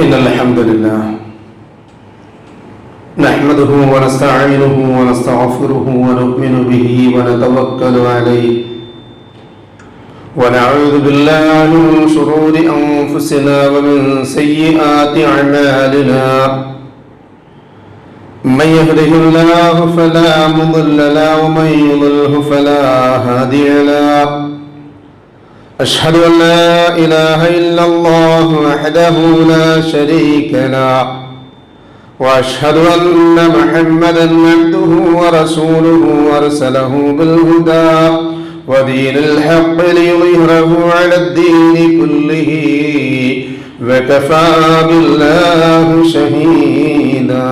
إن الحمد لله نحمده ونستعينه ونستغفره ونؤمن به ونتوكل عليه ونعوذ بالله من شرور أنفسنا ومن سيئات أعمالنا من يهده الله فلا مضل له ومن يضله فلا هادي له أشهد أن لا إله إلا الله وحده لا شريك له وأشهد أن محمدا عبده ورسوله أرسله بالهدى ودين الحق ليظهره على الدين كله وكفى بالله شهيدا.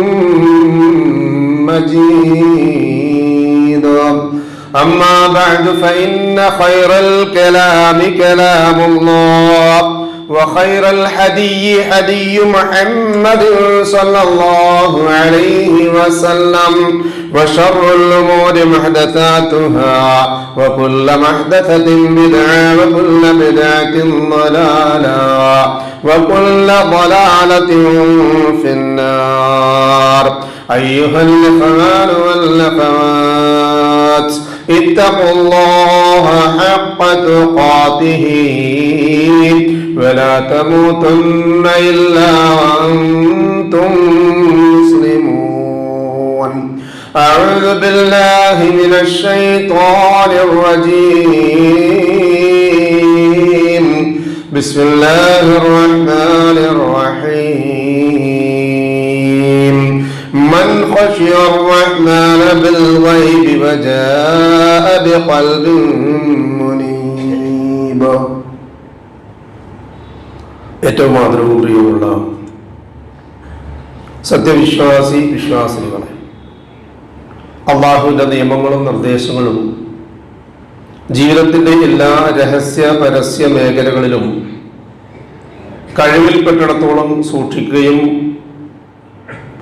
مجيد. أما بعد فإن خير الكلام كلام الله وخير الحدي حدي محمد صلى الله عليه وسلم وشر الأمور محدثاتها وكل محدثة بدعة وكل بدعة ضلالة وكل ضلالة في النار. أيها الإخوان والأخوات اتقوا الله حق تقاته. ولا تموتن إلا وأنتم مسلمون. أعوذ بالله من الشيطان الرجيم. بسم الله الرحمن الرحيم. من خشي الرحمن بالغيب وجاء بقلب منيب ഏറ്റവും ആദരവും പ്രിയമുള്ള സത്യവിശ്വാസി വിശ്വാസിനികളെ അള്ളാഹുവിൻ്റെ നിയമങ്ങളും നിർദ്ദേശങ്ങളും ജീവിതത്തിൻ്റെ എല്ലാ രഹസ്യ പരസ്യ മേഖലകളിലും കഴിവിൽപ്പെട്ടിടത്തോളം സൂക്ഷിക്കുകയും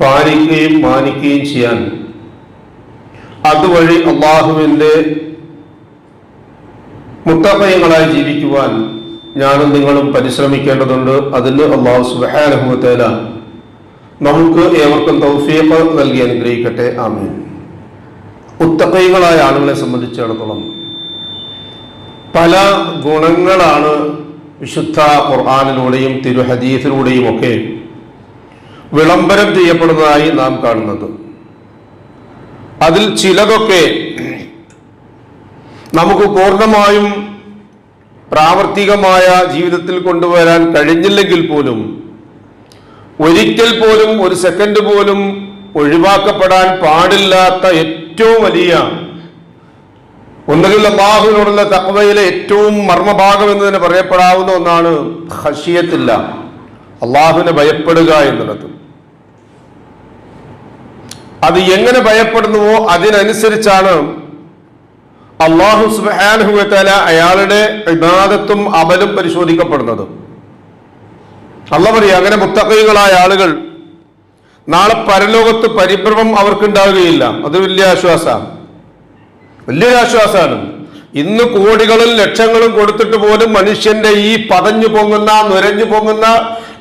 പാലിക്കുകയും മാനിക്കുകയും ചെയ്യാൻ. അതുവഴി അള്ളാഹുവിന്റെ മുത്തപ്പയങ്ങളായി ജീവിക്കുവാൻ ഞാനും നിങ്ങളും പരിശ്രമിക്കേണ്ടതുണ്ട്. അതിന് അള്ളാഹു സുബാനഹുത്തേല നമുക്ക് ഏവർക്കും തൗഫീഖ് നൽകി അനുഗ്രഹിക്കട്ടെ. ആമീൻ. ഉത്തപ്പയങ്ങളായ ആളുകളെ സംബന്ധിച്ചിടത്തോളം പല ഗുണങ്ങളാണ് വിശുദ്ധ ഖുർആാനിലൂടെയും തിരുഹദീസിലൂടെയും ഒക്കെ വിളംബരം ചെയ്യപ്പെടുന്നതായി നാം കാണുന്നത്. അതിൽ ചിലതൊക്കെ നമുക്ക് പൂർണമായും പ്രാവർത്തികമായ ജീവിതത്തിൽ കൊണ്ടുവരാൻ കഴിഞ്ഞില്ലെങ്കിൽ പോലും ഒരിക്കൽ പോലും ഒരു സെക്കൻഡ് പോലും ഒഴിവാക്കപ്പെടാൻ പാടില്ലാത്ത ഏറ്റവും വലിയ ഒന്നുകിൽ അള്ളാഹുവിനോടുള്ള തക്വയിലെ ഏറ്റവും മർമ്മഭാഗം എന്ന് തന്നെ പറയപ്പെടാവുന്ന ഒന്നാണ് ഹഷിയത്തില്ല അള്ളാഹുവിനെ ഭയപ്പെടുക എന്നുള്ളത്. അത് എങ്ങനെ ഭയപ്പെടുന്നുവോ അതിനനുസരിച്ചാണ് അള്ളാഹു സുബാനുഹുവല അയാളുടെ വിവാദത്തും അമലും പരിശോധിക്കപ്പെടുന്നത്. അല്ല പറയും അങ്ങനെ മുത്തക്കൈകളായ ആളുകൾ നാളെ പരലോകത്ത് പരിഭ്രമം അവർക്കുണ്ടാവുകയില്ല. അത് വലിയ ആശ്വാസമാണ്. വലിയൊരു ആശ്വാസമാണ്. ഇന്ന് കോടികളും ലക്ഷങ്ങളും കൊടുത്തിട്ട് പോലും മനുഷ്യന്റെ ഈ പതഞ്ഞു പൊങ്ങുന്ന നുരഞ്ഞു പൊങ്ങുന്ന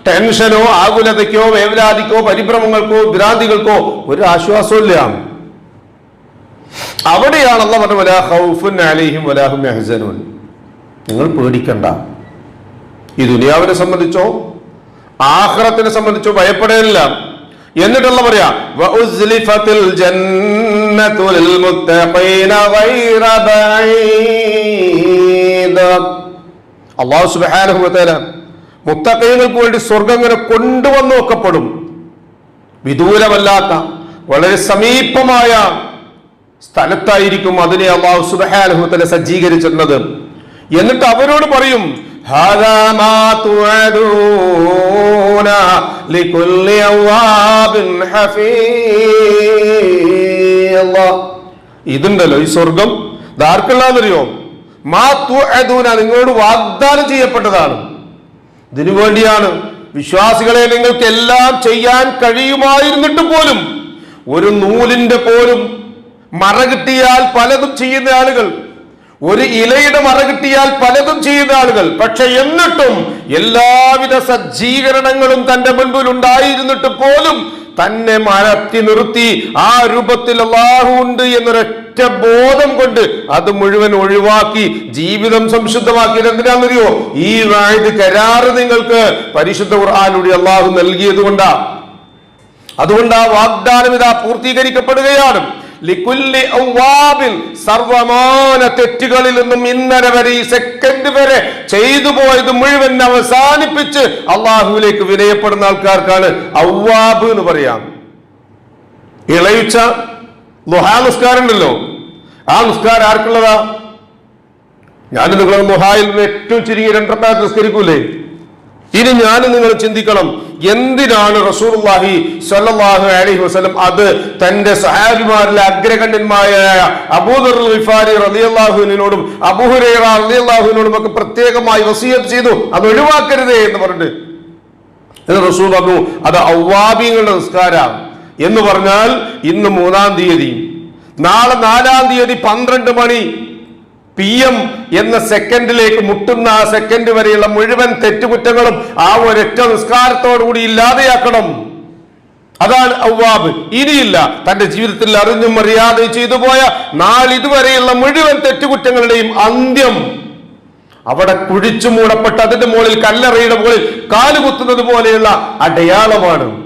ടെൻഷനോ ആകുലതയ്ക്കോ വേവലാതിക്കോ പരിഭ്രമങ്ങൾക്കോ ഭ്രാന്തികൾക്കോ ഒരു ആശ്വാസമില്ല അവിടെയാണ് അല്ല പറഞ്ഞു വലാ നിങ്ങൾ പേടിക്കണ്ട. ഈ ദുനിയാവിനെ സംബന്ധിച്ചോ ആഹ്റത്തിനെ സംബന്ധിച്ചോ ഭയപ്പെടേനില്ല. എന്നിട്ടുള്ള പറയാ അള്ളാഹു ജന്നത്തു മുത്തക്കൈകൾക്ക് വേണ്ടി സ്വർഗം ഇങ്ങനെ കൊണ്ടുവന്നു നോക്കപ്പെടും വിദൂരമല്ലാത്ത വളരെ സമീപമായ സ്ഥലത്തായിരിക്കും അതിനെ അള്ളാഹു സുബഹാനുഭവത്തിനെ സജ്ജീകരിച്ചിരുന്നത് എന്നിട്ട് അവരോട് പറയും ഇതുണ്ടല്ലോ ഈ സ്വർഗം ഇതാർക്കുള്ളതെന്നറിയോ മാ നിങ്ങളോട് വാഗ്ദാനം ചെയ്യപ്പെട്ടതാണ്. ഇതിനു വേണ്ടിയാണ് വിശ്വാസികളെ നിങ്ങൾക്ക് എല്ലാം ചെയ്യാൻ കഴിയുമായിരുന്നിട്ട് പോലും ഒരു നൂലിന്റെ പോലും മറ കിട്ടിയാൽ പലതും ചെയ്യുന്ന ആളുകൾ ഒരു ഇലയുടെ മറ കിട്ടിയാൽ പലതും ചെയ്യുന്ന ആളുകൾ. പക്ഷെ എന്നിട്ടും എല്ലാവിധ സജ്ജീകരണങ്ങളും തന്റെ മുൻപിൽ ഉണ്ടായിരുന്നിട്ട് പോലും തന്നെ മരത്തി നിർത്തി ആ രൂപത്തിൽ അള്ളാഹു ഉണ്ട് എന്നൊരൊറ്റ ബോധം കൊണ്ട് അത് മുഴുവൻ ഒഴിവാക്കി ജീവിതം സംശുദ്ധമാക്കിയത് എന്തിനാണെന്നറിയോ? ഈ വായത് കരാറ് നിങ്ങൾക്ക് പരിശുദ്ധ ഖുർആാനൂടി അള്ളാഹു നൽകിയത് കൊണ്ടാ. അതുകൊണ്ട് ആ വാഗ്ദാനം ഇതാ പൂർത്തീകരിക്കപ്പെടുകയാണ്. സർവമാന തെറ്റുകളിൽ നിന്നും ഇന്നലെ വരെ ഈ സെക്കൻഡ് വരെ ചെയ്തു പോയത് മുഴുവൻ അവസാനിപ്പിച്ച് അള്ളാഹുവിലേക്ക് വിനയപ്പെടുന്ന ആൾക്കാർക്കാണ് ഔവാബ് എന്ന് പറയാം. ഇളയിച്ച ലുഹാ ഉണ്ടല്ലോ ആ നിസ്കാരം ആർക്കുള്ളതാ? ഞാൻ നിങ്ങൾ മൊഹായിൽ ഏറ്റവും ചുരുങ്ങിയ രണ്ടരക്കാലത്ത് നിസ്കരിക്കൂലേ? ഇനി ഞാൻ നിങ്ങൾ ചിന്തിക്കണം എന്തിനാണ് റസൂർഹി സല്ലാഹു അലൈഹി വസല്ലം അത് തന്റെ സഹാബിമാരിലെ അഗ്രഗണ്യന്മാരായ അബൂദർ വിഫാരി റലിയല്ലാഹുവിനോടും അബുഹുറേറ റലിയല്ലാഹുവിനോടും ഒക്കെ പ്രത്യേകമായി വസീയത്ത് ചെയ്തു. അത് ഒഴിവാക്കരുതേ എന്ന് പറഞ്ഞിട്ട്. എന്ന് റസൂൽ പറഞ്ഞു അത് ഔവാബിങ്ങളുടെ നിസ്കാരം. എന്ന് പറഞ്ഞാൽ ഇന്ന് മൂന്നാം തീയതി. നാളെ നാലാം തീയതി പന്ത്രണ്ട് മണി പി എം എന്ന സെക്കൻഡിലേക്ക് മുട്ടുന്ന ആ സെക്കൻഡ് വരെയുള്ള മുഴുവൻ തെറ്റുകുറ്റങ്ങളും ആ ഒരൊറ്റ നിസ്കാരത്തോടുകൂടി ഇല്ലാതെയാക്കണം. അതാണ് ഔവാബ്. ഇനിയില്ല. തന്റെ ജീവിതത്തിൽ അറിഞ്ഞും അറിയാതെ ചെയ്തു പോയ നാളിതുവരെയുള്ള മുഴുവൻ തെറ്റുകുറ്റങ്ങളുടെയും അന്ത്യം. അവിടെ കുഴിച്ചു മൂടപ്പെട്ട് അതിന്റെ മുകളിൽ കല്ലറയുടെ മുകളിൽ കാലുകുത്തുന്നത് പോലെയുള്ള അടയാളമാണ്.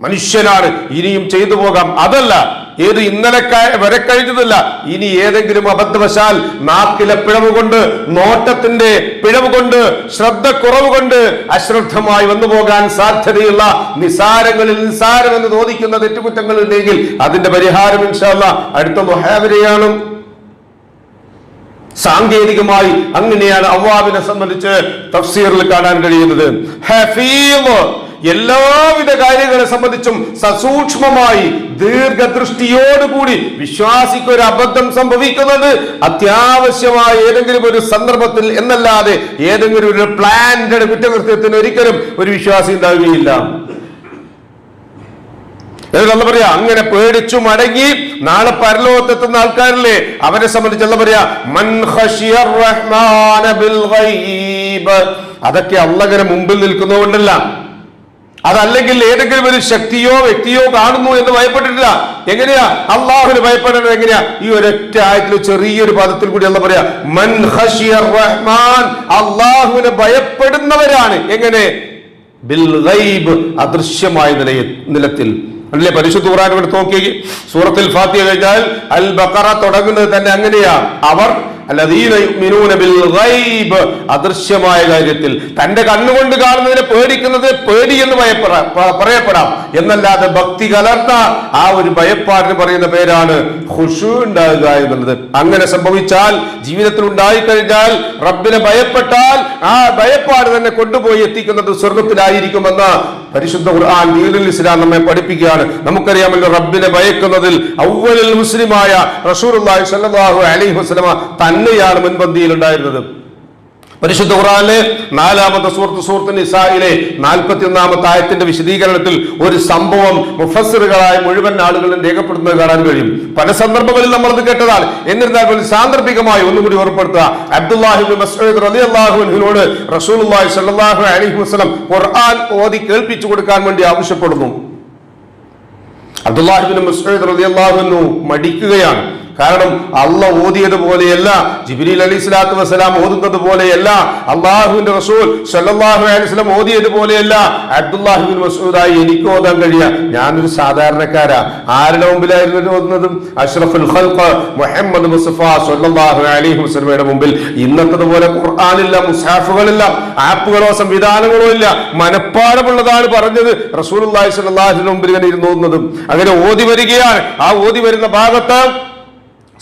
മനുഷ്യനാണ്. ഇനിയും ചെയ്തു പോകാം. അതല്ല. ഏത് ഇന്നലെ വരെ കഴിഞ്ഞതല്ല. ഇനി ഏതെങ്കിലും അബദ്ധവശാൽ നാക്കിലെ പിഴവ് കൊണ്ട് നോട്ടത്തിന്റെ പിഴവ് കൊണ്ട് ശ്രദ്ധക്കുറവ് കൊണ്ട് അശ്രദ്ധമായി വന്നു പോകാൻ സാധ്യതയുള്ള നിസാരങ്ങളിൽ നിസാരമെന്ന് തോന്നിക്കുന്ന തെറ്റുകുറ്റങ്ങൾ ഉണ്ടെങ്കിൽ അതിന്റെ പരിഹാരം ഇൻഷാല്ല അടുത്ത മൊഹാവരെയാണ്. സാങ്കേതികമായി അങ്ങനെയാണ് അവ്വാബിനെ സംബന്ധിച്ച് തഫ്സീറിൽ കാണാൻ കഴിയുന്നത്. ഹഫീവ് എല്ലാവിധ കാര്യങ്ങളെ സംബന്ധിച്ചും സസൂക്ഷ്മമായി ദീർഘദൃഷ്ടിയോടുകൂടി വിശ്വാസിക്ക് ഒരു അബദ്ധം സംഭവിക്കുന്നത് അത്യാവശ്യമായ ഏതെങ്കിലും ഒരു സന്ദർഭത്തിൽ എന്നല്ലാതെ ഏതെങ്കിലും ഒരു പ്ലാൻഡ് കുറ്റകൃത്യത്തിന് ഒരിക്കലും ഒരു വിശ്വാസി ഉണ്ടാവുകയില്ല. എന്നിട്ട് പറയാ അങ്ങനെ പേടിച്ചു മടങ്ങി നാളെ പരലോകത്തെത്തുന്ന ആൾക്കാരില്ലേ? അവരെ സംബന്ധിച്ച് എന്താ പറയാ അതൊക്കെ അള്ളകരെ മുമ്പിൽ നിൽക്കുന്നതുകൊണ്ടല്ല. അതല്ലെങ്കിൽ ഏതെങ്കിലും ഒരു ശക്തിയോ വ്യക്തിയോ കാണുന്നു എന്ന് ഭയപ്പെട്ടിട്ടില്ല. എങ്ങനെയാ? അള്ളാഹുന് ഭയപ്പെടേണ്ടത് എങ്ങനെയാ? ഈ ഒരൊറ്റ ആയത്തിൽ ചെറിയൊരു പദത്തിൽ കൂടി എന്താ പറയാ മൻ റഹ്മാൻ അള്ളാഹുവിനെ ഭയപ്പെടുന്നവരാണ്. എങ്ങനെ? ബിൽ അദൃശ്യമായ നിലയിൽ നിലത്തിൽ. അല്ലേ? പരിശുദ്ധ ഖുർആൻ എടുത്ത് നോക്കി സൂറത്തിൽ ഫാത്തിയ കഴിഞ്ഞാൽ അൽ ബക്കറ തുടങ്ങുന്നത് തന്നെ അങ്ങനെയാ. അവർ അദൃശ്യമായ കാര്യത്തിൽ തന്റെ കണ്ണുകൊണ്ട് കാണുന്നതിനെ പേടിക്കുന്നത് പേടി എന്ന് ഭയപ്പെടാം പറയപ്പെടാം. എന്നല്ലാതെ ഭക്തി കലർന്ന ആ ഒരു ഭയപ്പാടിന് പറയുന്ന പേരാണ് ഹുഷു ഉണ്ടാകുക എന്നുള്ളത്. അങ്ങനെ സംഭവിച്ചാൽ ജീവിതത്തിൽ ഉണ്ടായിക്കഴിഞ്ഞാൽ റബ്ബിനെ ഭയപ്പെട്ടാൽ ആ ഭയപ്പാട് തന്നെ കൊണ്ടുപോയി എത്തിക്കുന്നത് സ്വർഗത്തിലായിരിക്കുമെന്ന് പരിശുദ്ധ ഖുർആൻ ദീനുൽ ഇസ്ലാം നമ്മെ പഠിപ്പിക്കുകയാണ്. നമുക്കറിയാമല്ലോ റബ്ബിനെ ഭയക്കുന്നതിൽ ഔവലിൽ മുസ്ലിമായ റസൂലുള്ളാഹി സ്വല്ലല്ലാഹു അലൈഹി വസല്ലമ തന്നെയാണ് മുൻപന്തിയിൽ ഉണ്ടായിരുന്നത് പരിശുദ്ധ ഖുറാനിലെ നാലാമത്തെ സുഹൃത്ത് സുഹൃത്ത് നിസായിലെ നാൽപ്പത്തി ഒന്നാമത്തെ ആയത്തിന്റെ വിശദീകരണത്തിൽ ഒരു സംഭവം മുഫസറുകളായ മുഴുവൻ ആളുകളും രേഖപ്പെടുത്തുന്നത് കാണാൻ കഴിയും. പല സന്ദർഭങ്ങളിൽ നമ്മൾ അത് കേട്ടതാൽ എന്നിരുന്നാൽ പോലും സാന്ദർഭികമായി ഒന്നുകൂടി ഉറപ്പെടുത്തുക അബ്ദുല്ലാഹിബിൻ മസ്ഊദ് റളിയല്ലാഹു അൻഹുവിനോട് റസൂലുള്ളാഹി അലൈഹി വസല്ലം ഖുർആൻ ഓതി കേൾപ്പിച്ചു കൊടുക്കാൻ വേണ്ടി ആവശ്യപ്പെടുന്നു. അബ്ദുല്ലാഹിബിൻ മസ്ഊദ് മടിക്കുകയാണ്. കാരണം അള്ള ഓതിയത് പോലെയല്ല ജിബ്രീൽ അലി സ്വലാത്തു വസ്സലാം ഓതുന്നത് പോലെയല്ല അള്ളാഹുവിന്റെ റസൂൽ സല്ലാഹു അലൈഹി വസല്ലം ഓതിയത് പോലെയല്ല അബ്ദുല്ലാഹിബിൻ മസൂദായി എനിക്ക് ഓതാൻ കഴിയുക ഞാനൊരു സാധാരണക്കാരാ. ആരുടെ മുമ്പിലായിരുന്നു അഷ്റഫുൽ ഖൽഖ് മുഹമ്മദ് മുസഫ സല്ലല്ലാഹു അലൈഹി വസ്ലമയുടെ മുമ്പിൽ. ഇന്നത്തത് പോലെ ഖുർആാനില്ല മുസാഫുകളില്ല ആപ്പുകളോ സംവിധാനങ്ങളോ ഇല്ല. മനഃപ്പാടമുള്ളതാണ് പറഞ്ഞത് റസൂൽ അള്ളാഹി വസല്ലം മുമ്പിൽ ഇങ്ങനെ ഇരുന്ന് ഓതുന്നതും. അങ്ങനെ ഓതി വരികയാണ്. ആ ഓതി വരുന്ന ഭാഗത്ത്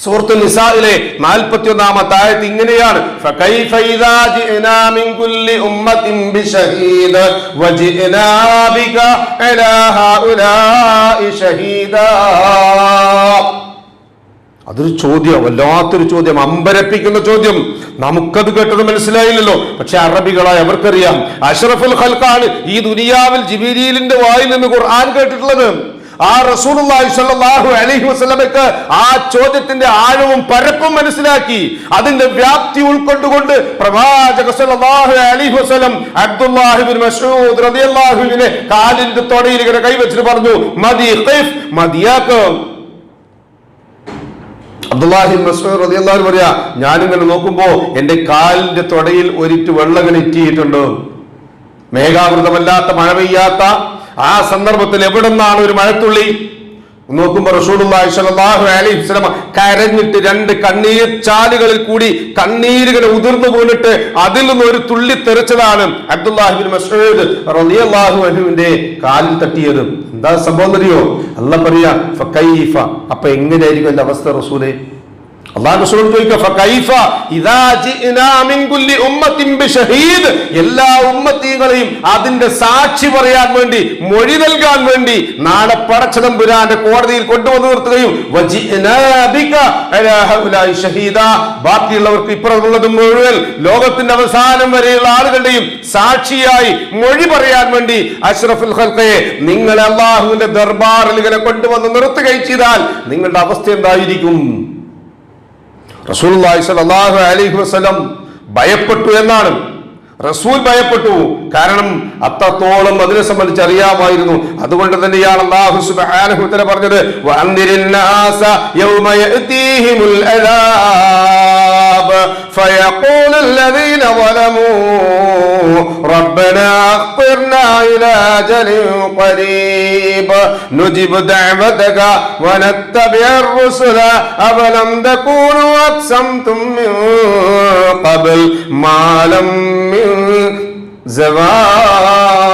സൂറത്തു നിസാഇലെ നാൽപ്പത്തി ഒന്നാമത്തെ ആയത്ത് ഇങ്ങനെയാണ് അതൊരു ചോദ്യം വല്ലാത്തൊരു ചോദ്യം അമ്പരപ്പിക്കുന്ന ചോദ്യം. നമുക്കത് കേട്ടത് മനസ്സിലായില്ലല്ലോ. പക്ഷെ അറബികളായി അവർക്കറിയാം അഷറഫുൽ ഖൽഖാണ് ഈ ദുനിയാവിൽ ജിബിരിയിലിന്റെ വായിൽ നിന്ന് ഖുർആൻ കേട്ടിട്ടുള്ളത്. ആ റസൂലുള്ളാഹി സ്വല്ലല്ലാഹു അലൈഹി വസല്ലമയ്ക്ക് ആ ചോദ്യത്തിന്റെ ആഴവും പരപ്പും മനസ്സിലാക്കി അതിന്റെ വ്യാപ്തി ഉൾക്കൊണ്ടുകൊണ്ട് പ്രവാചക സ്വല്ലല്ലാഹു അലൈഹി വസല്ലം അബ്ദുല്ലാഹി ബിൻ മസ്ഊദ് റളിയല്ലാഹുവിനെ കാലിന്റെ തൊടയിൽ ഇങ്ങനെ കൈവച്ചിട്ട് പറഞ്ഞു മതി ഖൈഫ് മതിയാക്ക്. അബ്ദുല്ലാഹി മസ്ഊദ് റളിയല്ലാഹു പറയാ ഞാനിങ്ങനെ നോക്കുമ്പോ എന്റെ കാലിന്റെ തൊടയിൽ ഒരിറ്റ് വെള്ളം ഇങ്ങനെ ഇറ്റിയിട്ടുണ്ട്. മേഘാവൃതമല്ലാത്ത മഴ പെയ്യാത്ത ആ സന്ദർഭത്തിൽ എവിടെ നിന്നാണ് ഒരു മഴത്തുള്ളി? നോക്കുമ്പോ റസൂലുള്ളാഹി സ്വല്ലല്ലാഹു അലൈഹി വസല്ലം കരഞ്ഞിട്ട് രണ്ട് കണ്ണീർ ചാലുകളിൽ കൂടി കണ്ണീരുകൾ ഉതിർന്നു പോന്നിട്ട് അതിൽ നിന്ന് ഒരു തുള്ളി തെറിച്ചതാണ് അബ്ദുല്ലാഹിബിൻ മസ്ഊദ് റളിയല്ലാഹു അൻഹുവിന്റെ കാലിൽ തട്ടിയത്. എന്താ സംഭവം അറിയോ അല്ല പറയാ അപ്പൊ എങ്ങനെയായിരിക്കും എന്റെ അവസ്ഥ റസൂലേ? അള്ളാഹു എല്ലാ ഉമ്മത്തീകളെയും അതിന്റെ സാക്ഷി പറയാൻ വേണ്ടി മൊഴി നൽകാൻ വേണ്ടി നാളെ പടച്ചതമ്പുരാന്റെ കോടതിയിൽ കൊണ്ടുവന്നു നിർത്തുകയും ബാക്കിയുള്ളവർക്ക് ഇപ്പുറമുള്ളത് മുഴുവൻ ലോകത്തിന്റെ അവസാനം വരെയുള്ള ആളുകളുടെയും സാക്ഷിയായി മൊഴി പറയാൻ വേണ്ടി അഷ്റഫുൽ ഹൽക്കയെ നിങ്ങളെ അള്ളാഹുവിന്റെ ദർബാറിൽ ഇങ്ങനെ കൊണ്ടുവന്ന് നിർത്തുകയും ചെയ്താൽ നിങ്ങളുടെ അവസ്ഥ എന്തായിരിക്കും? റസൂലുള്ളാഹി സ്വല്ലല്ലാഹു അലൈഹി വസല്ലം ഭയപ്പെട്ടു എന്നാണ് റസൂൽ ഭയപ്പെട്ടു കാരണം അത്രത്തോളം അതിനെ സംബന്ധിച്ച് അറിയാമായിരുന്നു അതുകൊണ്ട് തന്നെയാണ് അല്ലാഹു സുബ്ഹാനഹു വതആല പറഞ്ഞത് വഅൻദിരിൻ നാസ യൗമ യഅതീഹിമുൽ അദാബ് فيقول الذين ظلموا ربنا أخبرنا إلى أجل قريب نجب دعوتك ونتبع الرسل أفلم تكونوا أقسمتم من قبل ما لم من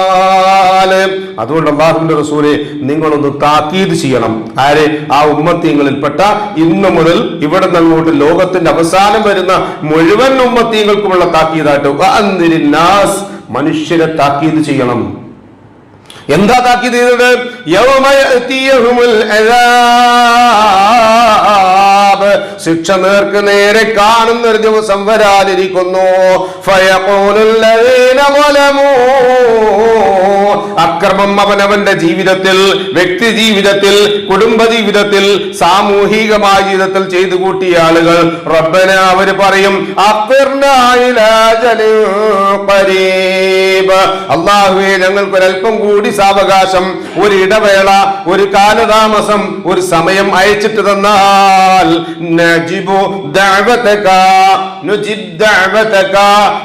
സവാല് അതുകൊണ്ട് അള്ളാഹുവിന്റെ റസൂലെ നിങ്ങളൊന്ന് താക്കീത് ചെയ്യണം ആരെ ആ ഉമ്മത്തീങ്ങളിൽപ്പെട്ട ഇന്ന് മുതൽ ഇവിടെ നിന്ന് അങ്ങോട്ട് ലോകത്തിന്റെ അവസാനം വരുന്ന മുഴുവൻ ഉമ്മത്തീങ്ങൾക്കുമുള്ള താക്കീതായിട്ട് വഅൻദിരിന്നാസ് മനുഷ്യരെ താക്കീത് ചെയ്യണം. എന്താ താക്കീത് ചെയ്തത്? യൗമ ശിക്ഷ നേർക്ക് നേരെ കാണുന്ന ഒരു ദിവസം വരാതിരിക്കുന്നു അക്രമം അവനവന്റെ ജീവിതത്തിൽ വ്യക്തി ജീവിതത്തിൽ കുടുംബ ജീവിതത്തിൽ സാമൂഹികമായ ജീവിതത്തിൽ ചെയ്തു കൂട്ടിയ ആളുകൾ. റബ്ബന അവർ പറയും അള്ളാഹുവെ ഒരല്പം കൂടി സാവകാശം. ഒരു ഇടവേള ഒരു കാലതാമസം ഒരു സമയം അയച്ചിട്ട് തന്നാൽ നജിബു ദഅവതക നുജിബ് ദഅവതക.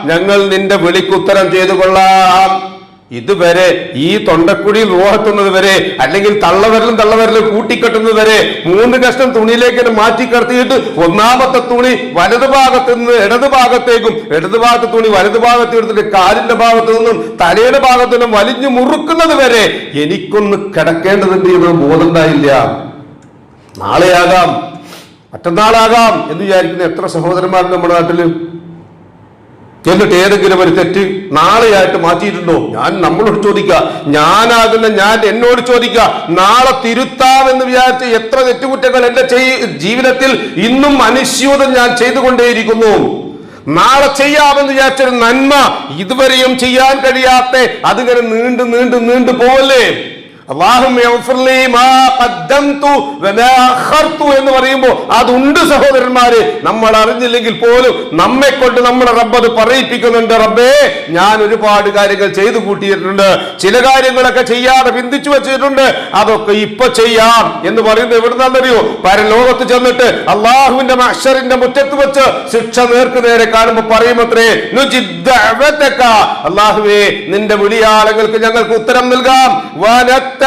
ഞങ്ങൾ നിന്റെ വിളിക്കുത്തരം ചെയ്തു കൊള്ളാം. ഇതുവരെ ഈ തൊണ്ടക്കുടിയിൽ റോഹത്തുന്നത് വരെ അല്ലെങ്കിൽ തള്ളവരലും തള്ളവരലും കൂട്ടിക്കെട്ടുന്നത് വരെ മൂന്ന് കഷ്ണം തുണിയിലേക്ക് മാറ്റി കടത്തിയിട്ട് ഒന്നാമത്തെ തുണി വലതു ഭാഗത്ത് നിന്ന് ഇടതു ഭാഗത്തേക്കും ഇടതു ഭാഗത്തെ തുണി വലതു ഭാഗത്ത് എടുത്തിട്ട് കാലിന്റെ ഭാഗത്തു നിന്നും തലയുടെ ഭാഗത്തു നിന്നും വലിഞ്ഞു മുറുക്കുന്നത് വരെ എനിക്കൊന്ന് കിടക്കേണ്ടതിന്റെ ബോധം ബോധമുണ്ടായില്ല. നാളെയാകാം. മറ്റന്നാളാകാം എന്ന് വിചാരിക്കുന്ന എത്ര സഹോദരന്മാർ നമ്മുടെ നാട്ടിൽ എന്നിട്ട് ഏതെങ്കിലും ഒരു തെറ്റ് നാളെയായിട്ട് മാറ്റിയിട്ടുണ്ടോ? ഞാൻ നമ്മളോട് ചോദിക്കുക. ഞാനാകുന്ന ഞാൻ എന്നോട് ചോദിക്കുക. നാളെ തിരുത്താമെന്ന് വിചാരിച്ച എത്ര തെറ്റുകുറ്റങ്ങൾ എന്റെ ജീവിതത്തിൽ ഇന്നും അനുസ്യൂതം ഞാൻ ചെയ്തുകൊണ്ടേയിരിക്കുന്നു. നാളെ ചെയ്യാമെന്ന് വിചാരിച്ചൊരു നന്മ ഇതുവരെയും ചെയ്യാൻ കഴിയാത്ത അതിങ്ങനെ നീണ്ടു നീണ്ടു നീണ്ടു പോവല്ലേ? എന്ന് പറയുമ്പോൾ അതുണ്ട് സഹോദരന്മാരെ. നമ്മൾ അറിഞ്ഞില്ലെങ്കിൽ പോലും നമ്മെ കൊണ്ട് നമ്മുടെ റബ്ബ് അത് പറയിപ്പിക്കുന്നുണ്ട്. റബ്ബേ ഞാൻ ഒരുപാട് കാര്യങ്ങൾ ചെയ്തു കൂട്ടിയിട്ടുണ്ട്. ചില കാര്യങ്ങളൊക്കെ ചെയ്യാതെ പിന്തിച്ചു വെച്ചിട്ടുണ്ട്. അതൊക്കെ ഇപ്പൊ ചെയ്യാം എന്ന് പറയുന്നത് എവിടുന്നാണെന്നറിയോ? പരലോകത്ത് ചെന്നിട്ട് അള്ളാഹുവിന്റെ അക്ഷറിന്റെ മുറ്റത്ത് വെച്ച് ശിക്ഷ നേർക്ക് നേരെ കാണുമ്പോൾ പറയുമത്രേ. അള്ളാഹുവേ നിന്റെ വിളിയാളങ്ങൾക്ക് ഞങ്ങൾക്ക് ഉത്തരം നൽകാം. റുസുല.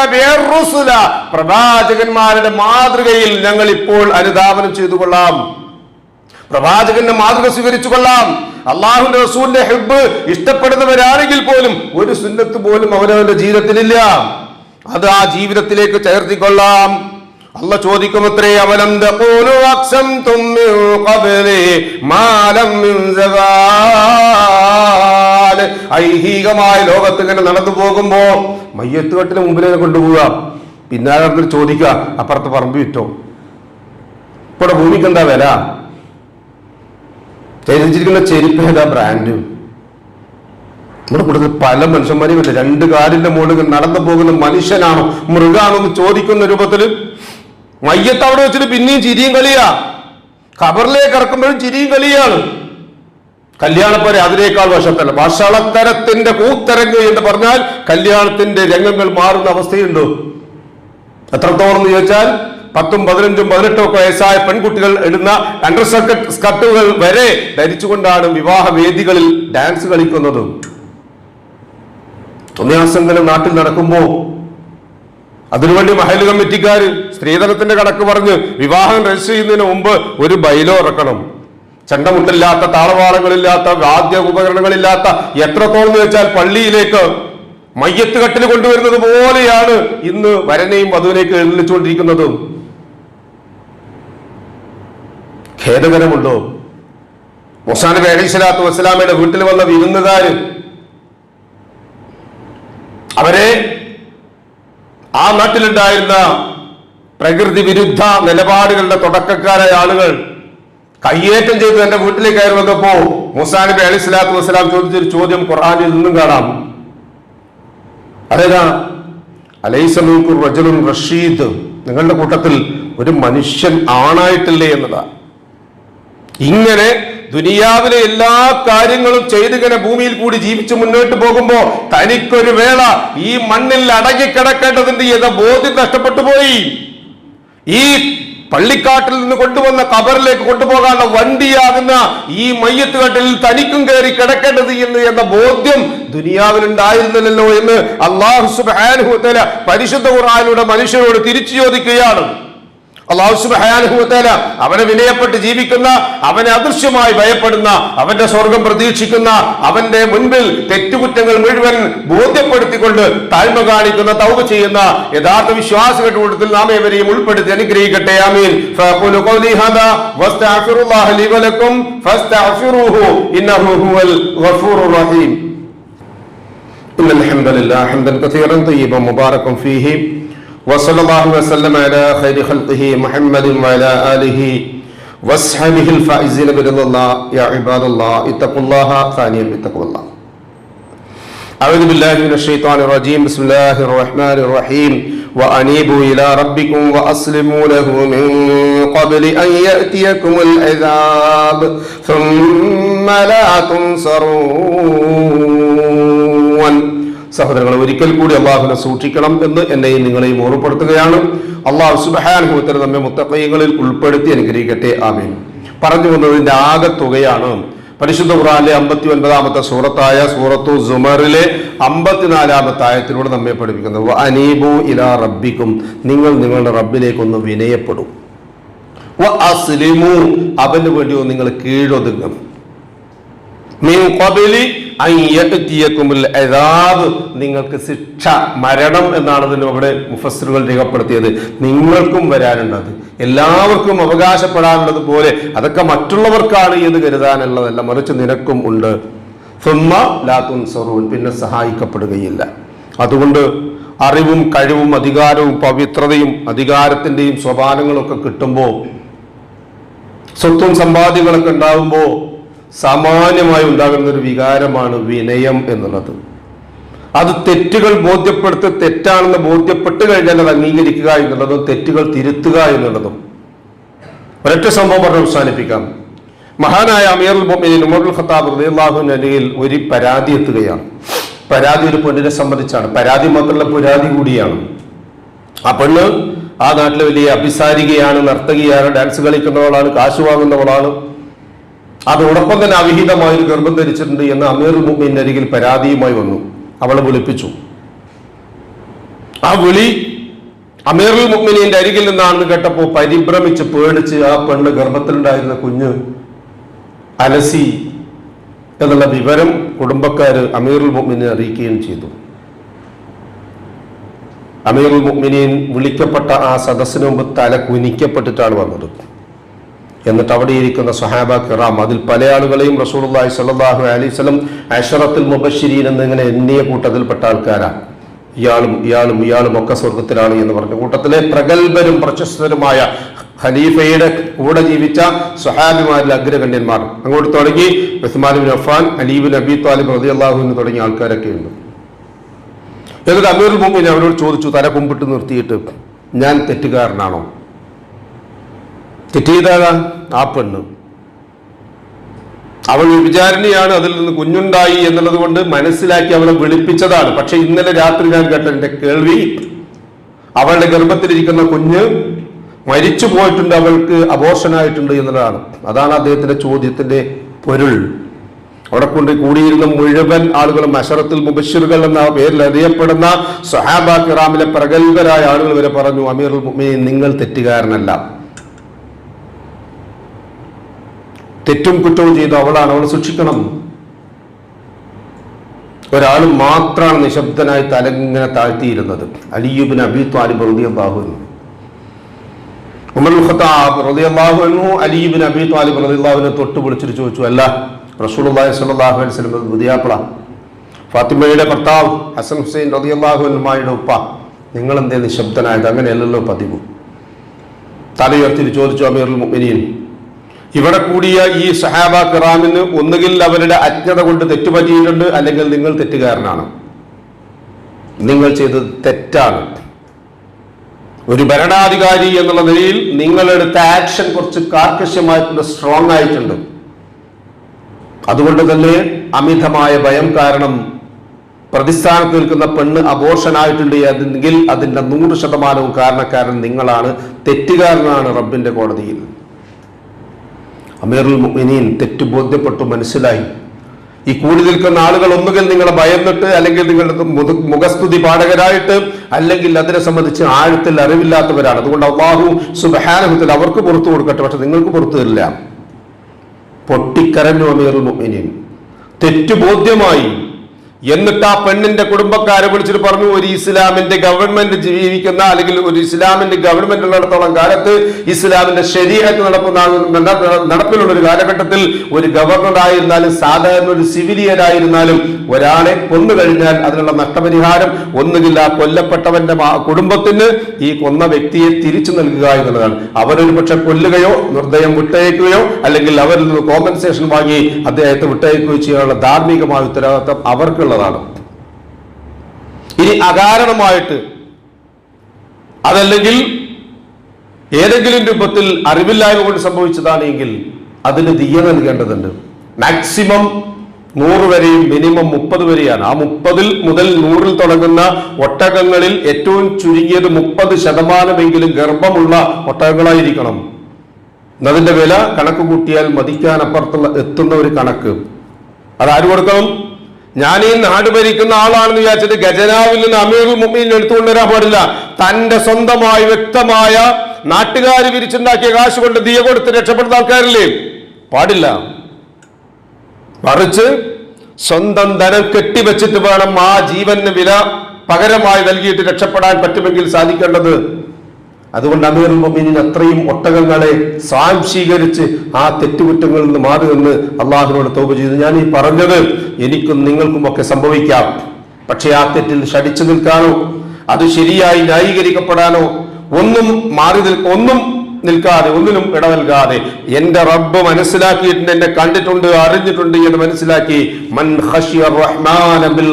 പ്രവാചകന്മാരുടെ മാതൃകയിൽ ഞങ്ങൾ ഇപ്പോൾ അനുധാപനം ചെയ്തു കൊള്ളാം. പ്രവാചകന്റെ മാതൃക സ്വീകരിച്ചു കൊള്ളാം. അള്ളാഹുന്റെ റസൂലിന്റെ ഹെബ് ഇഷ്ടപ്പെടുന്നവരാണെങ്കിൽ പോലും ഒരു സുന്നത്ത് പോലും അവനവന്റെ ജീവിതത്തിലില്ല. അത് ആ ജീവിതത്തിലേക്ക് ചേർത്തിക്കൊള്ളാം അല്ല ചോദിക്കുമത്രേ അവലം തഖൂലു ഐഹികമായ ലോകത്ത് ഇങ്ങനെ നടന്നു പോകുമ്പോ മയ്യത്ത് കെട്ടിന് മുമ്പിലേക്ക് കൊണ്ടുപോവുക. പിന്നാലെ നടന്നിട്ട് ചോദിക്കുക അപ്പുറത്ത് പറമ്പ് വിറ്റോ? ഇവിടെ ഭൂമിക്ക് എന്താ വില? ചരിച്ചിരിക്കുന്ന ചെരുപ്പ് ഏതാ ബ്രാൻഡ് നമ്മുടെ കൂട്ടത്തിൽ പല മനുഷ്യന്മാരെയും ഇല്ല രണ്ട് കാലിന്റെ മുകളിൽ നടന്നു പോകുന്ന മനുഷ്യനാണോ? മൃഗാണോ എന്ന് ചോദിക്കുന്ന രൂപത്തിൽ മയ്യത്ത് അവിടെ വെച്ചിട്ട് പിന്നെയും ചിരിയും കളിയാ. ഖബറിലേക്ക് ഇറക്കുമ്പോഴും ചിരിയും കളിയാണ്. കല്യാണപ്പരെ അതിനേക്കാൾ വശത്തല്ല. വഷളത്തരത്തിന്റെ കൂത്തരങ്ങ് എന്ന് പറഞ്ഞാൽ കല്യാണത്തിന്റെ രംഗങ്ങൾ മാറുന്ന അവസ്ഥയുണ്ട്. എത്രത്തോളം എന്ന് ചോദിച്ചാൽ പത്തും പതിനഞ്ചും പതിനെട്ടും ഒക്കെ വയസ്സായ പെൺകുട്ടികൾ ഇടുന്ന അണ്ടർ സർക്കറ്റ് സ്കർട്ടുകൾ വരെ ധരിച്ചുകൊണ്ടാണ് വിവാഹ വേദികളിൽ ഡാൻസ് കളിക്കുന്നത്. തുണ്യാസങ്ങൾ നാട്ടിൽ നടക്കുമ്പോൾ അതിനുവേണ്ടി മഹൽ കമ്മിറ്റിക്കാർ സ്ത്രീധനത്തിന്റെ കണക്ക് പറഞ്ഞ് വിവാഹം രജിസ്റ്റർ ചെയ്യുന്നതിന് മുമ്പ് ഒരു ബൈലോ ഇറക്കണം. ചണ്ടമുട്ടില്ലാത്ത താളവാളങ്ങളില്ലാത്ത വാദ്യ ഉപകരണങ്ങളില്ലാത്ത എത്രത്തോളം വെച്ചാൽ പള്ളിയിലേക്ക് മയ്യത്ത് കട്ടിൽ കൊണ്ടുവരുന്നത് പോലെയാണ് ഇന്ന് വരനെയും വധുവിനേക്ക് എഴുന്നള്ളിച്ചുകൊണ്ടിരിക്കുന്നത്. ഖേദകരമുണ്ടോ? മുസാ നബി സ്വലാത്തു വസ്സലാമയുടെ വീട്ടിൽ വന്ന വിരുന്നുകാര് അവരെ ആ നാട്ടിലുണ്ടായിരുന്ന പ്രകൃതി വിരുദ്ധ നിലപാടുകളുടെ തുടക്കക്കാരായ ആളുകൾ കയ്യേറ്റം ചെയ്ത് എന്റെ വീട്ടിലേക്ക് കയറി വന്നപ്പോ മുസാനബി അലി സ്വലാത്തു വസ്സലാം ചോദിച്ചൊരു ചോദ്യം ഖുർആാനിൽ നിന്നും കാണാം. അതേതാ? അലൈസലൂക്കുർ റജലുൻ റഷീദ്. നിങ്ങളുടെ കൂട്ടത്തിൽ ഒരു മനുഷ്യൻ ആണായിട്ടില്ലേ എന്നതാ. ഇങ്ങനെ ദുനിയാവിലെ എല്ലാ കാര്യങ്ങളും ചെയ്തിങ്ങനെ ഭൂമിയിൽ കൂടി ജീവിച്ച് മുന്നോട്ട് പോകുമ്പോ തനിക്കൊരു വേള ഈ മണ്ണിൽ അടങ്ങിക്കിടക്കേണ്ടതിന്റെ എന്ന ബോധ്യം നഷ്ടപ്പെട്ടു പോയി. ഈ പള്ളിക്കാട്ടിൽ നിന്ന് കൊണ്ടുവന്ന കബറിലേക്ക് കൊണ്ടുപോകാനുള്ള വണ്ടിയാകുന്ന ഈ മയ്യത്ത് കട്ടിൽ തനിക്കും കയറി കിടക്കേണ്ടത് എന്ന് എന്ന ബോധ്യം ദുനിയാവിൽ ഉണ്ടായിരുന്നില്ലല്ലോ എന്ന് അള്ളാഹു പരിശുദ്ധ ഖുർആനിലൂടെ മനുഷ്യരോട് തിരിച്ചു ചോദിക്കുകയാണ്. അള്ളാഹു സുബ്ഹാനഹു വതആല അവനെ വിനയപ്പെട്ട് ജീവിക്കുന്ന അവനെ അദൃശ്യമായി ഭയപ്പെടുന്ന അവന്റെ സ്വർഗം പ്രതീക്ഷിക്കുന്ന അവന്റെ മുൻപിൽ തെറ്റുകുറ്റങ്ങൾ മുഴുവൻ ബോധ്യപ്പെടുത്തിക്കൊണ്ട് താഴ്മ കാണിക്കുന്ന തൗബ ചെയ്യുന്ന യഥാർത്ഥ വിശ്വാസികളുടെ കൂട്ടത്തിൽ നാം ഏവരെയും ഉൾപ്പെടുത്തി അനുഗ്രഹിക്കട്ടെ ആമീൻ ഫഅഖൂലു ഖൗലി ഹാദാ വസ്തഗ്ഫിറുല്ലാഹ ലി വലക്കും ഫസ്തഗ്ഫിറൂഹു ഇന്നഹു ഹുവൽ ഗഫൂറുർ റഹീം إن الحمد لله حمدا كثيرا طيبا مباركا فيه وصلى الله وسلم على خير خلقه محمد وعلى آله واصحابه الفائزين برضا الله يا عباد الله اتقوا الله ثانيا اتقوا الله أعوذ بالله من الشيطان الرجيم بسم الله الرحمن الرحيم وأنيبوا إلى ربكم وأسلموا له من قبل أن يأتيكم العذاب ثم لا تنصرون സഹോദരങ്ങൾ ഒരിക്കൽ കൂടി അള്ളാഹുവിനെ സൂക്ഷിക്കണം എന്ന് എന്നെയും നിങ്ങളെയും ഓർമ്മപ്പെടുത്തുകയാണ്. അള്ളാഹു സുബഹാനുഭവത്തിന് നമ്മെ മുത്തക്കയങ്ങളിൽ ഉൾപ്പെടുത്തി അനുഗ്രഹിക്കട്ടെ. ആമീൻ. പറഞ്ഞു വന്നതിന്റെ ആകെ തുകയാണ് പരിശുദ്ധ ഖുറാനിലെ അമ്പത്തി ഒൻപതാമത്തെ സൂറത്തായ സൂറത്തു സുമറിലെ അമ്പത്തിനാലാമത്തെ ആയത്തിലൂടെ നമ്മെ പഠിപ്പിക്കുന്നത്. "വ അനീബു ഇലാ റബ്ബിക്കും നിങ്ങൾ നിങ്ങളുടെ റബ്ബിലേക്കൊന്ന് വിനയപ്പെടും. അവന് വേണ്ടിയോ നിങ്ങൾ കീഴൊതുങ്ങും. നിങ്ങൾക്ക് ശിക്ഷ മരണം എന്നാണ് അതിന് അവിടെ മുഫസ്സിറുകൾ രേഖപ്പെടുത്തിയത്. നിങ്ങൾക്കും വരാനുണ്ടത് എല്ലാവർക്കും അവകാശപ്പെടാനുള്ളത് പോലെ അതൊക്കെ മറ്റുള്ളവർക്കാണ് എന്ന് കരുതാനുള്ളതല്ല. മറിച്ച് നിനക്കും ഉണ്ട്. സുമ്മ ലാ തുൻസറൂൻ. പിന്നെ സഹായിക്കപ്പെടുകയില്ല. അതുകൊണ്ട് അറിവും കഴിവും അധികാരവും പവിത്രതയും അധികാരത്തിന്റെയും സ്വഭാവങ്ങളൊക്കെ കിട്ടുമ്പോൾ സ്വത്തും സമ്പാദ്യങ്ങളൊക്കെ ഉണ്ടാകുമ്പോൾ സാമാന്യമായി ഉണ്ടാകുന്ന ഒരു വികാരമാണ് വിനയം എന്നുള്ളത്. അത് തെറ്റുകൾ ബോധ്യപ്പെടുത്ത് തെറ്റാണെന്ന് ബോധ്യപ്പെട്ട് കഴിഞ്ഞാൽ അത് അംഗീകരിക്കുക എന്നുള്ളതും തെറ്റുകൾ തിരുത്തുക എന്നുള്ളതും. ഒരൊറ്റ സംഭവം പറഞ്ഞ് അവസാനിപ്പിക്കാം. മഹാനായ അമീറുൽ ഉമറുൽ ഖത്താബ് റളിയല്ലാഹു അലിയിൽ ഒരു പരാതി എത്തുകയാണ്. പരാതി ഒരു പെണ്ണിനെ സംബന്ധിച്ചാണ്. പരാതി മാത്രമല്ല പുരാതി കൂടിയാണ്. ആ പെണ്ണ് ആ നാട്ടിലെ വലിയ അഭിസാരികയാണ് നർത്തകിയാണ് ഡാൻസ് കളിക്കുന്നവളാണ് കാശ് വാങ്ങുന്നവളാണ്. അതോടൊപ്പം തന്നെ അവിഹിതമായി ഒരു ഗർഭം ധരിച്ചിട്ടുണ്ട് എന്ന് അമീർ മുമ്മിന്റെ അരികിൽ പരാതിയുമായി വന്നു. അവളെ വിളിപ്പിച്ചു. ആ വിളി അമീറുൽ മുഅ്മിനീന്റെ അരികിൽ നിന്നാണെന്ന് കേട്ടപ്പോൾ പരിഭ്രമിച്ച് പേടിച്ച് ആ പെണ്ണ് ഗർഭത്തിലുണ്ടായിരുന്ന കുഞ്ഞ് അലസി എന്നുള്ള വിവരം കുടുംബക്കാര് അമീറുൽ മുഹ്മിനെ അറിയിക്കുകയും ചെയ്തു. അമീറുൽ മുഅ്മിനീൻ വിളിക്കപ്പെട്ട ആ സദസ്സിന് മുമ്പ് തല കുനിക്കപ്പെട്ടിട്ടാണ് വന്നത്. എന്നിട്ട് അവിടെ ഇരിക്കുന്ന സഹാബ കിറാം അതിൽ പല ആളുകളെയും റസൂലുള്ളാഹി സ്വല്ലല്ലാഹു അലൈഹി വസല്ലം അഷറത്തുൽ മുബശ്ശിരീൻ എന്നിങ്ങനെ എണ്ണിയ കൂട്ടത്തിൽപ്പെട്ട ആൾക്കാരാണ് ഇയാളും ഇയാളും ഇയാളും ഒക്കെ സ്വർഗത്തിലാണ് എന്ന് പറഞ്ഞ കൂട്ടത്തിലെ പ്രഗത്ഭരും പ്രശസ്തരുമായ ഖലീഫയുടെ കൂടെ ജീവിച്ച സുഹാബിമാരിൽ അഗ്രഗണ്യന്മാർ. അങ്ങോട്ട് തുടങ്ങി ഉസ്മാൻ അഫാൻ അലീബിൻ അബി താലിബ് റളിയല്ലാഹു എന്ന് തുടങ്ങിയ ആൾക്കാരൊക്കെ ഉണ്ട്. എന്നിട്ട് അമീർ മുഅ്മിനീൻ അവരോട് ചോദിച്ചു തല കുമ്പിട്ട് നിർത്തിയിട്ട് ഞാൻ തെറ്റുകാരനാണോ? തെറ്റ് ചെയ്താകാ ആ പെണ്ണ്. അവൾ വിചാരണയാണ് അതിൽ നിന്ന് കുഞ്ഞുണ്ടായി എന്നുള്ളത് കൊണ്ട് മനസ്സിലാക്കി അവളെ വിളിപ്പിച്ചതാണ്. പക്ഷെ ഇന്നലെ രാത്രി ഞാൻ കേട്ട എന്റെ കേൾവി അവളുടെ ഗർഭത്തിലിരിക്കുന്ന കുഞ്ഞ് മരിച്ചു പോയിട്ടുണ്ട് അവൾക്ക് അബോഷനായിട്ടുണ്ട് എന്നുള്ളതാണ്. അതാണ് അദ്ദേഹത്തിന്റെ ചോദ്യത്തിന്റെ പൊരുൾ. അവിടെ കൊണ്ട് കൂടിയിരുന്ന മുഴുവൻ ആളുകളും അഷറത്തിൽ മുബഷിറുകൾ എന്ന പേരിൽ അറിയപ്പെടുന്ന സഹാബ കിറാമിലെ പ്രഗത്ഭരായ ആളുകൾ വരെ പറഞ്ഞു അമീർ നിങ്ങൾ തെറ്റുകാരനല്ല. തെറ്റും കുറ്റവും ചെയ്തു അവളാണ് അവൾ സൂക്ഷിക്കണം. ഒരാൾ മാത്രമാണ് നിശബ്ദനായി തലങ്ങനെ താഴ്ത്തിയിരുന്നത്. അലിയുബിൻ അബി താലിബ് അൻഹു. Umar Khattab Ali ibn Abi Talib റളിയല്ലാഹുവിനെ തൊട്ട് വിളിച്ചിട്ട് ചോദിച്ചു അല്ല റസൂലുള്ളാഹി സ്വല്ലല്ലാഹു അലൈഹി വസല്ലം ഫാത്തിമയുടെ ഭർത്താവ് ഹസൻ ഹുസൈൻ റളിയല്ലാഹു അൻഹുമായുടെ ഉപ്പ നിങ്ങൾ എന്തേ നിശബ്ദനായത്? അങ്ങനെയല്ലല്ലോ പതിവ്. തലയുയർത്തി ചോദിച്ചു അമീർ മുഅ്മിനീൻ ഇവിടെ കൂടിയ ഈ സഹാബ കിറാമിന് ഒന്നുകിൽ അവരുടെ അജ്ഞത കൊണ്ട് തെറ്റുപറ്റിയിട്ടുണ്ട് അല്ലെങ്കിൽ നിങ്ങൾ തെറ്റുകാരനാണ്. നിങ്ങൾ ചെയ്തത് തെറ്റാണ്. ഒരു ഭരണാധികാരി എന്നുള്ള നിലയിൽ നിങ്ങളെടുത്ത ആക്ഷൻ കുറച്ച് കാർക്കശ്യമായിട്ടുണ്ട് സ്ട്രോങ് ആയിട്ടുണ്ട്. അതുകൊണ്ട് തന്നെ അമിതമായ ഭയം കാരണം പ്രതിസ്ഥാനത്ത് നിൽക്കുന്ന പെണ്ണ് അബോഷനായിട്ടുണ്ട് എങ്കിൽ അതിന്റെ നൂറ് ശതമാനവും കാരണക്കാരൻ നിങ്ങളാണ്. തെറ്റുകാരനാണ് റബ്ബിന്റെ കോടതിയിൽ. അമീറുൽ മുഅ്മിനീൻ തെറ്റ് ബോധ്യപ്പെട്ടു മനസ്സിലായി. ഈ കൂടി നിൽക്കുന്ന ആളുകൾ ഒന്നുകിൽ നിങ്ങളെ ഭയന്നിട്ട് അല്ലെങ്കിൽ നിങ്ങളുടെ മുഖസ്തുതി പാഠകരായിട്ട് അല്ലെങ്കിൽ അതിനെ സംബന്ധിച്ച് ആഴത്തിൽ അറിവില്ലാത്തവരാണ്. അതുകൊണ്ട് അള്ളാഹു സുബഹാനഹത്തിൽ അവർക്ക് പുറത്തു കൊടുക്കട്ടെ പക്ഷെ നിങ്ങൾക്ക് പുറത്തു തരില്ല. പൊട്ടിക്കരഞ്ഞു അമീറുൽ മുഅ്മിനീൻ. തെറ്റ് ബോധ്യമായി. എന്നിട്ട് ആ പെണ്ണിന്റെ കുടുംബക്കാരെ വിളിച്ചിട്ട് പറഞ്ഞു ഒരു ഇസ്ലാമിന്റെ ഗവൺമെന്റ് ജീവിക്കുന്ന അല്ലെങ്കിൽ ഒരു ഇസ്ലാമിന്റെ ഗവൺമെന്റ് ഉള്ളിടത്തോളം കാലത്ത് ഇസ്ലാമിന്റെ ശരീരത്ത് നടക്കുന്ന നടപ്പിലുള്ള ഒരു കാലഘട്ടത്തിൽ ഒരു ഗവർണർ ആയിരുന്നാലും സാധാരണ ഒരു സിവിലിയൻ ആയിരുന്നാലും ഒരാളെ കൊന്നു കഴിഞ്ഞാൽ അതിനുള്ള നഷ്ടപരിഹാരം ഒന്നുകിൽ ആ കൊല്ലപ്പെട്ടവന്റെ കുടുംബത്തിന് ഈ കൊന്ന വ്യക്തിയെ തിരിച്ചു നൽകുക എന്നുള്ളതാണ്. അവരൊരു പക്ഷെ കൊല്ലുകയോ നിർദ്ദയം വിട്ടയക്കുകയോ അല്ലെങ്കിൽ അവരിൽ നിന്ന് കോമ്പൻസേഷൻ വാങ്ങി അദ്ദേഹത്തെ വിട്ടയക്കുകയോ ചെയ്യാനുള്ള ധാർമ്മികമായ ഉത്തരവാദിത്തം അവർക്കുള്ളതാണ് ഇനി അകാരണമായിട്ട് അതല്ലെങ്കിൽ ഏതെങ്കിലും രൂപത്തിൽ അറിവില്ലായ്മ കൊണ്ട് സംഭവിച്ചതാണെങ്കിൽ അതിന് ദിയ നൽകേണ്ടതുണ്ട്. മാക്സിമം നൂറ് വരെയും മിനിമം മുപ്പത് വരെയാണ്. ആ മുപ്പതിൽ മുതൽ നൂറിൽ തുടങ്ങുന്ന ഒട്ടകങ്ങളിൽ ഏറ്റവും ചുരുങ്ങിയത് മുപ്പത് ശതമാനമെങ്കിലും ഗർഭമുള്ള ഒട്ടകങ്ങളായിരിക്കണം. എന്നതിന്റെ വില കണക്ക് കൂട്ടിയാൽ മതിക്കാൻ അപ്പുറത്തുള്ള എത്തുന്ന ഒരു കണക്ക്. അത് ആര് കൊടുക്കണം? ഞാൻ ഈ നാട് ഭരിക്കുന്ന ആളാണെന്ന് വിചാരിച്ചിട്ട് ഖജനാവിൽ നിന്ന് അമീറുൽ മുമ്മീൻ എടുത്തുകൊണ്ടുവരാൻ പാടില്ല. തന്റെ സ്വന്തമായി വ്യക്തമായ നാട്ടുകാർ വിരിച്ചുണ്ടാക്കിയ കാശ് കൊണ്ട് ദിയ കൊടുത്ത് രക്ഷപ്പെടുന്ന ആൾക്കാരില്ലേ? പാടില്ല. മറിച്ച് സ്വന്തം ധനം കെട്ടിവെച്ചിട്ട് വേണം ആ ജീവന് വില പകരമായി നൽകിയിട്ട് രക്ഷപ്പെടാൻ പറ്റുമെങ്കിൽ സാധിക്കേണ്ടത് അതുകൊണ്ട് അമീറുൽ മൊമീനിൻ അത്രയും ഒട്ടകങ്ങളെ സ്വാംശീകരിച്ച് ആ തെറ്റുകുറ്റങ്ങളിൽ നിന്ന് മാറി നിന്ന് അള്ളാഹുനോട് തോപ ചെയ്തു. ഞാൻ ഈ പറഞ്ഞത് എനിക്കും നിങ്ങൾക്കും ഒക്കെ സംഭവിക്കാം. പക്ഷെ ആ തെറ്റിൽ ഷടിച്ചു നിൽക്കാനോ അത് ശരിയായി ന്യായീകരിക്കപ്പെടാനോ ഒന്നും മാറി ഒന്നും നിൽക്കാതെ ഒന്നിനും ഇട നൽകാതെ എന്റെ റബ്ബ് മനസ്സിലാക്കിയിട്ടുണ്ട് എന്നെ കണ്ടിട്ടുണ്ട് അറിഞ്ഞിട്ടുണ്ട് എന്ന് മനസ്സിലാക്കി മൻ ബിൽ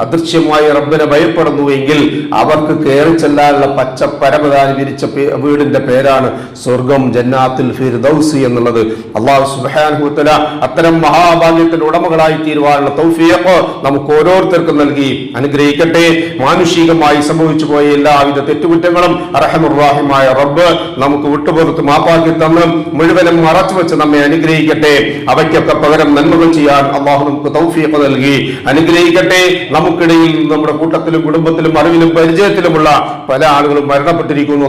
അദൃശ്യമായി റബ്ബിനെ ഭയപ്പെടുന്നുവെങ്കിൽ അവർക്ക് കയറി ചെല്ലാനുള്ള പച്ച പരമതാനി വിരിച്ച വീടിന്റെ പേരാണ് സ്വർഗം ജന്നാത്തിൽ ഫിർദൌസി എന്നുള്ളത്. അള്ളാഹു തആല അത്തരം മഹാഭാഗ്യത്തിന്റെ ഉടമകളായി തീരുവാനുള്ള തൗഫിയപ്പ് നമുക്ക് ഓരോരുത്തർക്കും നൽകി. അനുഗ്രഹിക്കട്ടെ. മാനുഷികമായി സംഭവിച്ചു പോയ എല്ലാവിധ തെറ്റുകുറ്റങ്ങളും അർഹമുറാഹിമായ റബ്ബ് നമുക്ക് നമുക്ക് വിട്ടുപുറത്ത് മാപ്പാക്കി തന്ന് മുഴുവനും മറച്ചു വെച്ച് നമ്മെ അനുഗ്രഹിക്കട്ടെ. അവയ്ക്കൊക്കെ പകരം നന്മകൾ ചെയ്യാൻ അള്ളാഹു നമുക്ക് തൗഫീഖ് നൽകി. അനുഗ്രഹിക്കട്ടെ. നമുക്കിടയിൽ നമ്മുടെ കൂട്ടത്തിലും കുടുംബത്തിലും അറിവിലും പരിചയത്തിലുമുള്ള പല ആളുകളും മരണപ്പെട്ടിരിക്കുന്നു.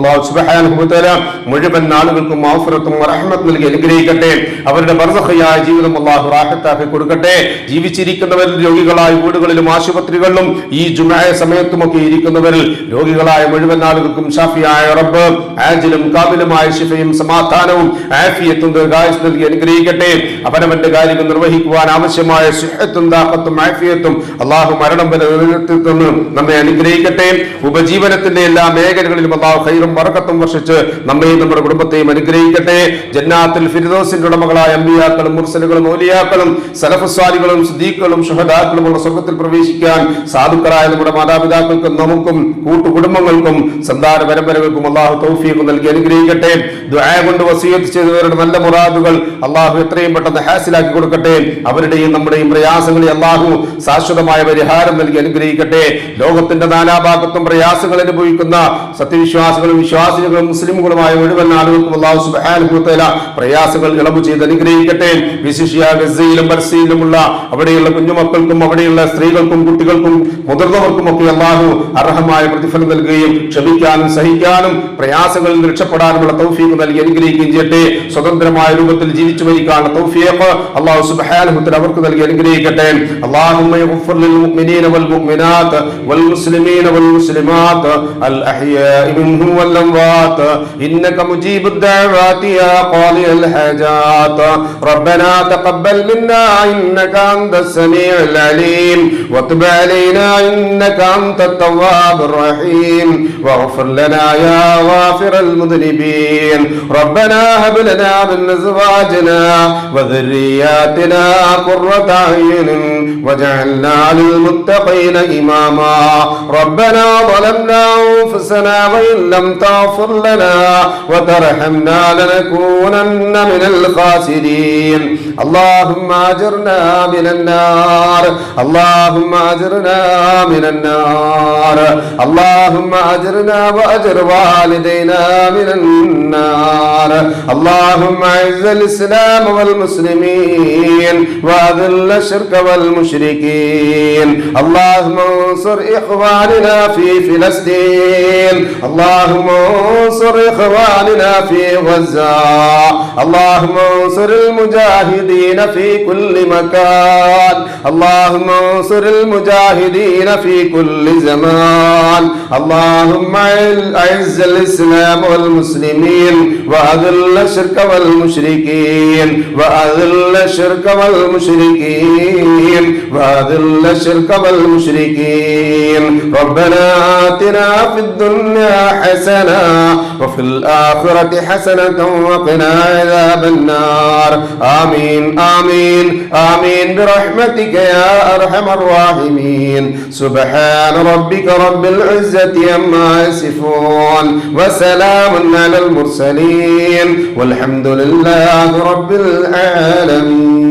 മുഴുവൻ ആളുകൾക്കും റഹ്മത്ത് നൽകി അനുഗ്രഹിക്കട്ടെ. അവരുടെ മർദ്ദഹയായ ജീവിതം അള്ളാഹു റാഹത്താക്കി കൊടുക്കട്ടെ. ജീവിച്ചിരിക്കുന്നവരിൽ രോഗികളായ വീടുകളിലും ആശുപത്രികളിലും ഈ ജുമായ സമയത്തുമൊക്കെ ഇരിക്കുന്നവരിൽ രോഗികളായ മുഴുവൻ ആളുകൾക്കും ഷാഫിയായ റബ്ബ് ആജിലും കാബിലുമായ ശിഫയും സമാധാനവും ആഫിയത്തും ദീർഘായുസ് നൽകി അനുഗ്രഹിക്കട്ടെ. അവനവന്റെ കാര്യങ്ങൾ നിർവഹിക്കുവാൻ ആവശ്യമായ സുഹത്തും ദാഹത്തും ആഫിയത്തും അള്ളാഹു മരണം വരെ നിലനിർത്തി തന്ന് നമ്മെ അനുഗ്രഹിക്കട്ടെ. ഉപജീവനത്തിന്റെ എല്ലാ മേഖലകളിലും അള്ളാഹു ഹൈറും വറക്കത്തും വർഷിച്ച് നമ്മയും നമ്മുടെ കുടുംബത്തെയും അനുഗ്രഹിക്കട്ടെ. ജന്നാത്തിൽ ഫിരിദോസിന്റെ ഉടമകളായ അമ്പിയാക്കളും മുർസലുകളും ഓലിയാക്കളും സലഫസ്വാലികളും സുദീഖുകളും ഷുഹദാക്കളും ഉള്ള സ്വർഗത്തിൽ പ്രവേശിക്കാൻ സാധുക്കളായ നമ്മുടെ മാതാപിതാക്കൾക്കും നമുക്കും കൂട്ടുകുടുംബങ്ങൾക്കും സന്താന പരമ്പരകൾക്കും അള്ളാഹു തൗഫീഖ് നൽകി അനുഗ്രഹിക്കട്ടെ ദുആ കൊണ്ട് വസീയത്ത് ചെയ്തവരുടെ നല്ല മുറാദുകൾ അള്ളാഹു എത്രയും പെട്ടെന്ന് ഹാസിലാക്കി കൊടുക്കട്ടെ. അവരുടെയും നമ്മുടെയും പ്രയാസങ്ങളെ അള്ളാഹു ശാശ്വതമായ പരിഹാരം നൽകി അനുഗ്രഹിക്കട്ടെ. ലോകത്തിന്റെ നാനാഭാഗത്തും പ്രയാസങ്ങൾ അനുഭവിക്കുന്ന സത്യവിശ്വാസികളും വിശ്വാസികളും മുസ്ലിമുകളുമായ മുഴുവൻ ആളുകൾക്കും അള്ളാഹു തആല പ്രയാസങ്ങൾ ഇളവ് ചെയ്ത് അനുഗ്രഹിക്കട്ടെ. വിശിഷ്യ ഗസയിലും പരസ്യയിലുമുള്ള അവിടെയുള്ള കുഞ്ഞുമക്കൾക്കും അവിടെയുള്ള സ്ത്രീകൾക്കും കുട്ടികൾക്കും മുതിർന്നവർക്കും ഒക്കെ അള്ളാഹു അർഹമായ പ്രതിഫലം നൽകുകയും ക്ഷമിക്കാനും സഹിക്കാനും പ്രയാസങ്ങളിൽ നിന്ന് രക്ഷപ്പെടാനുമുള്ള തൗഫീഖ് നൽകി അനുഗ്രഹിക്കുകയും ചെയ്യട്ടെ സ്വതന്ത്രമായ രൂപത്തിൽ ജീവിച്ചു മരിക്കാനുള്ള തൗഫീഖ് അള്ളാഹു സുബ്ഹാനഹു വ തആല അവർക്ക് നൽകി അനുഗ്രഹിക്കട്ടെ اللهم يغفر للمؤمنين والمؤمنات والمسلمين والمسلمات الأحياء منهم والأموات إنك مجيب الدعوات يا قاضي الحاجات ربنا تقبل منا إنك أنت السميع العليم وتب علينا إنك أنت التواب الرحيم واغفر لنا يا غافر المذنبين ربنا هب لنا من أزواجنا وذرياتنا قرة أعين واجعلنا للمتقين إماما. ربنا ظلمنا أنفسنا وإن لم تغفر لنا وترحمنا لنكونن من الخاسرين. اللهم أجرنا من النار. اللهم أجرنا من النار. اللهم أجرنا وأجر والدينا من النار. اللهم أعز الإسلام والمسلمين وأذل الشرك والمشركين. اللهم انصر إخواننا في فلسطين. اللهم انصر إخواننا في غزة. اللهم انصر المجاهدين في كل مكان. اللهم انصر المجاهدين في كل زمان. اللهم أعز الإسلام والمسلمين. وأذل الشرك والمشركين وأذل الشرك والمشركين وأذل الشرك والمشركين ربنا آتنا في الدنيا حسنة وفي الآخرة حسنة وقنا عذاب النار. آمين آمين آمين. برحمتك يا أرحم الراحمين. سبحان ربك رب العزة عما يصفون. وسلام على المرسلين. والحمد لله رب العالمين.